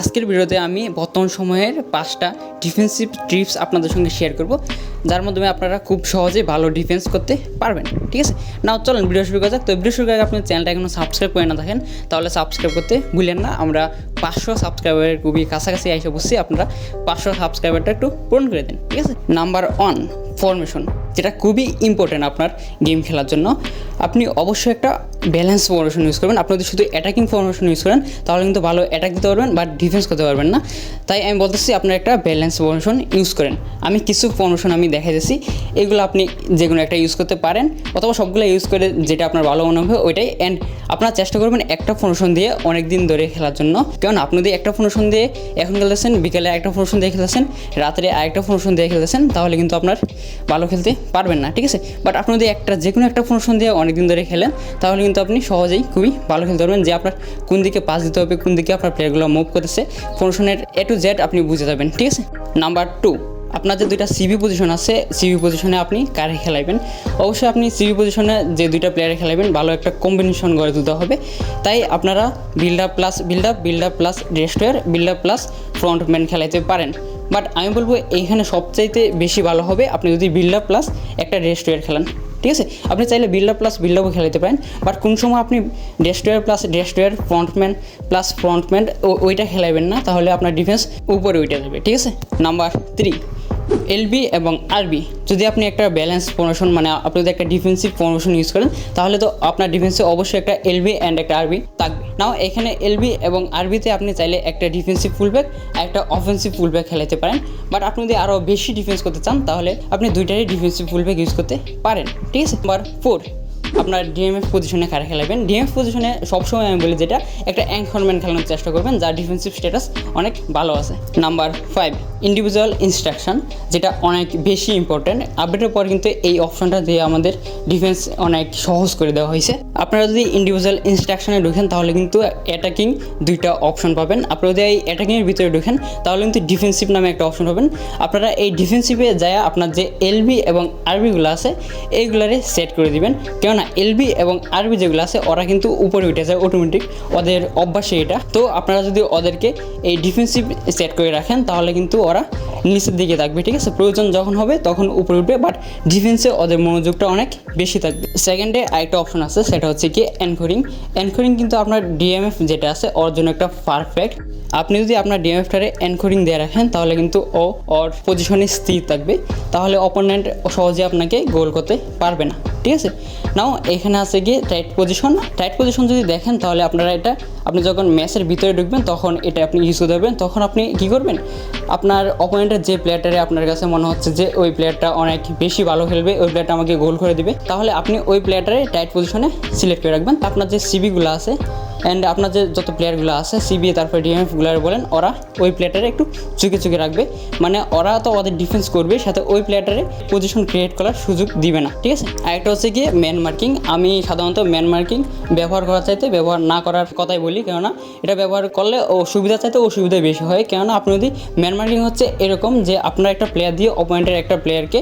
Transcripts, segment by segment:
আজকের ভিডিওতে আমি বর্তমান সময়ের পাঁচটা ডিফেন্সিভ ট্রিপস আপনাদের সঙ্গে শেয়ার করব, যার মাধ্যমে আপনারা খুব সহজে ভালো ডিফেন্স করতে পারবেন, ঠিক আছে? নাও চলেন ভিডিও শুরু করা যাক। তো ভিডিও শুরু আগে আপনি চ্যানেলটা এখনও সাবস্ক্রাইব করে না থাকেন, তাহলে সাবস্ক্রাইব করতে ভুলেন না। আমরা পাঁচশো সাবস্ক্রাইবারের খুবই কাছাকাছি এসে বসছি, আপনারা পাঁচশো সাবস্ক্রাইবারটা একটু পূরণ করে দিন, ঠিক আছে? নাম্বার ওয়ান ফরমেশন যেটা খুবই ইম্পর্টেন্ট আপনার গেম খেলার জন্য। আপনি অবশ্যই একটা ব্যালেন্স ফরমেশন ইউজ করবেন। আপনি যদি শুধু অ্যাটাকিং ফরমেশন ইউজ করেন, তাহলে কিন্তু ভালো অ্যাটাক দিতে পারবেন বা ডিফেন্স করতে পারবেন না। তাই আমি বলতেছি, আপনার একটা ব্যালেন্স ফরমেশন ইউজ করেন। আমি কিছু ফরমেশন আমি দেখাই দিচ্ছি এগুলো আপনি যে কোনো একটা ইউজ করতে পারেন, অথবা সবগুলো ইউজ করে যেটা আপনার ভালো মনে হবে, ওইটাই। অ্যান্ড আপনার চেষ্টা করবেন একটা ফরমেশন দিয়ে অনেক দিন ধরে খেলার জন্য। কারণ আপনি যদি একটা ফরমেশন দিয়ে এখন খেলতেছেন, বিকেলে একটা ফরমেশন দিয়ে খেলতেছেন, রাত্রে আরেকটা ফরমেশন দিয়ে খেলতেছেন, তাহলে কিন্তু আপনার ভালো খেলতে পারবেন না, ঠিক আছে? বাট আপনি যদি একটা যে কোনো একটা ফরমেশন দিয়ে অনেকদিন ধরে খেলেন, তাহলে কিন্তু আপনি সহজেই খুবই ভালো খেলতে পারবেন। যে আপনার কোন দিকে পাস দিতে হবে, কোন দিকে আপনার প্লেয়ারগুলো মুভ করতেছে ফরমেশনের এ টু জেড আপনি বুঝে যাবেন, ঠিক আছে? নাম্বার টু আপনার যে দুইটা সিবি পজিশন আছে সিবি পজিশনে আপনি কারে খেলাইবেন? অবশ্যই আপনি সিবি পজিশনে যে দুইটা প্লেয়ারে খেলাইবেন, ভালো একটা কম্বিনেশন গড়ে তুলতে হবে। তাই আপনারা build up plus build up build up plus restorer build up plus frontman খেলাইতে পারেন। বাট আমি বলব এইখানে সবচাইতে বেশি ভালো হবে আপনি যদি বিল্ড আপ প্লাস একটা রেস্টোয়ার খেলান, ঠিক আছে? আপনি চাইলে বিল্ড আপ প্লাস বিল্ড আপও খেলাতে পারেন, বাট কোন সময় আপনি destroyer plus destroyer frontman plus frontman ওইটা খেলাবেন না, তাহলে আপনার ডিফেন্স উপরে উঠে যাবে, ঠিক আছে? নাম্বার থ্রি, এলবি এবং আরবি। যদি আপনি একটা ব্যালেন্স প্রমোশন মানে আপনি যদি একটা ডিফেন্সিভ প্রমোশন ইউজ করেন, তাহলে তো আপনার ডিফেন্সে অবশ্যই একটা এলবি অ্যান্ড একটা আরবি থাকবে। নাও, এখানে এলবি এবং আরবিতে আপনি চাইলে একটা ডিফেন্সিভ ফুলব্যাক আর একটা অফেন্সিভ ফুলব্যাক খেলাতে পারেন। বাট আপনি যদি আরও বেশি ডিফেন্স করতে চান, তাহলে আপনি দুইটারই ডিফেন্সিভ ফুলব্যাক ইউজ করতে পারেন। ঠিক আছে? নাম্বার ফোর আপনার ডিএমএফ পজিশনে কারা খেলাবেন ডিএমএফ পজিশনে সবসময় আমি বলি যেটা, একটা অ্যাঙ্করম্যান খেলানোর চেষ্টা করবেন, যার ডিফেন্সিভ স্ট্যাটাস অনেক ভালো আছে। নাম্বার ফাইভ ইন্ডিভিজুয়াল ইনস্ট্রাকশান যেটা অনেক বেশি ইম্পর্ট্যান্ট আপডেটের পর কিন্তু এই অপশনটা দিয়ে আমাদের ডিফেন্স অনেক সহজ করে দেওয়া হয়েছে। আপনারা যদি ইন্ডিভিজুয়াল ইনস্ট্রাকশনে ঢুকেন, তাহলে কিন্তু অ্যাটাকিং দুইটা অপশন পাবেন। আপনারা যদি এই অ্যাটাকিংয়ের ভিতরে ঢুকেন, তাহলে কিন্তু ডিফেন্সিভ নামে একটা অপশন পাবেন। আপনারা এই ডিফেন্সিভে যায় আপনার যে এলবি এবং আরবিগুলো আছে, এইগুলারে সেট করে দিবেন। কেননা এলবি এবং আরবি যেগুলো আছে, ওরা কিন্তু উপরে উঠে যায় অটোমেটিক ওদের অভ্যাসে এটা। তো আপনারা যদি ওদেরকে এই ডিফেন্সিভ সেট করে রাখেন, তাহলে কিন্তু ওরা নিচের দিকে থাকবে, ঠিক আছে? প্রয়োজন যখন হবে তখন উপরে উঠবে বাট ডিফেন্সে ওদের মনোযোগটা অনেক বেশি থাকবে। সেকেন্ডে আরেকটা অপশন আছে, সেটা হচ্ছে কি এনকোরিং এনকোরিং কিন্তু আপনার ডিএমএফ যেটা আছে, ওর জন্য একটা পারফেক্ট আপনি যদি আপনার ডিএমএফটারে এনকোরিং দিয়ে রাখেন, তাহলে কিন্তু ও ওর পজিশনে স্থির থাকবে। তাহলে অপোনেন্ট সহজে আপনাকে গোল করতে পারবে না, ঠিক আছে? নাও এখানে আছে গিয়ে টাইট পজিশন টাইট পজিশন যদি দেখেন, তাহলে আপনারা এটা, আপনি যখন ম্যাচের ভিতরে ঢুকবেন, তখন এটা আপনি ইউজ পারবেন। তখন আপনি কী করবেন? আপনার অপোনেন্টের যে প্লেয়ারটারে আপনার কাছে মনে হচ্ছে যে ওই প্লেয়ারটা অনেক বেশি ভালো খেলবে, ওই প্লেয়ারটা আমাকে গোল করে দিবে, তাহলে আপনি ওই প্লেয়ারটারে টাইট পজিশনে সিলেক্ট করে রাখবেন। আপনার যে সিবিগুলো আছে অ্যান্ড আপনার যে যত প্লেয়ারগুলো আছে সিবিএ তারপরে ডিএমএফগুলো বলেন, ওরা ওই প্লেয়ারটারে একটু চুকে চুকে রাখবে। মানে ওরা তো ওদের ডিফেন্স করবে, সাথে ওই প্লেয়ারটারে পজিশন ক্রিয়েট করার সুযোগ দিবে না, ঠিক আছে? আরেকটা হচ্ছে গিয়ে ম্যান মার্কিং আমি সাধারণত ম্যান মার্কিং ব্যবহার করার চাইতে ব্যবহার না করার কথাই বলি, কেননা এটা ব্যবহার করলে সুবিধা চাইতে অসুবিধা বেশি হয়। কেননা আপনি যদি ম্যান মার্কিং হচ্ছে এরকম যে আপনার একটা প্লেয়ার দিয়ে অপয়েন্টের একটা প্লেয়ারকে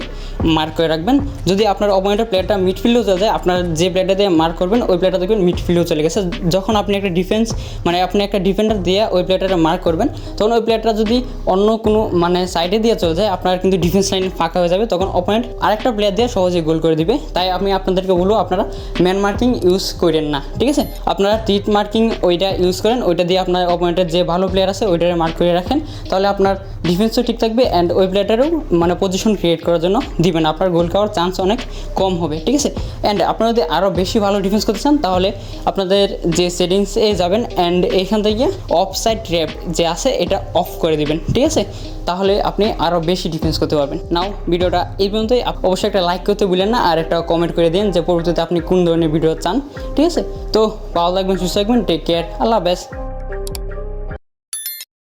মার্ক করে রাখবেন, যদি আপনার অপয়েন্টের প্লেয়ারটা মিডফিল্ডেও চলে যায়, আপনার যে প্লেয়ারটা দিয়ে মার্ক করবেন, ওই প্লেয়ারটা দেখবেন মিডফিল্ডেও চলে গেছে। যখন আপনি একটা ডিফেন্স মানে আপনি একটা ডিফেন্ডার দিয়ে ওই প্লেয়ারটা মার্ক করবেন। তখন ওই প্লেয়ারটা যদি অন্য কোনো মানে সাইডে দিয়ে চলে যায়, আপনার কিন্তু ডিফেন্স লাইন ফাঁকা হয়ে যাবে। তখন অপোনেন্ট আরেকটা প্লেয়ার দিয়ে সহজে গোল করে দিবে। তাই আমি আপনাদেরকে বলব, আপনারা ম্যান মার্কিং ইউজ করেন না, ঠিক আছে? আপনারা টিট মার্কিং ওইটা ইউজ করেন, ওইটা দিয়ে আপনার অপোনেন্টের যে ভালো প্লেয়ার আছে ওইটারে মার্ক করে রাখেন। তাহলে আপনার ডিফেন্সও ঠিক থাকবে অ্যান্ড ওই প্লেয়ারটারও মানে পজিশন ক্রিয়েট করার জন্য দিবেন। আপনার গোল খাওয়ার চান্স অনেক কম হবে, ঠিক আছে? অ্যান্ড আপনারা যদি আরও বেশি ভালো ডিফেন্স করতে চান, তাহলে আপনাদের যে সেটিংসে যাবেন অ্যান্ড এখান থেকে অফ সাইড ট্র্যাপ যে আছে, এটা অফ করে দিবেন, ঠিক আছে? তাহলে আপনি আরও বেশি ডিফেন্স করতে পারবেন। নাও ভিডিওটা এই পর্যন্তই। অবশ্যই একটা লাইক করতে ভুলেন না, আর একটা কমেন্ট করে দিন যে পরবর্তীতে আপনি কোন ধরনের ভিডিও চান, ঠিক আছে? তো, ভালো লাগবেন সুস্থ থাকবেন টেক কেয়ার আল্লাহ হাফেজ।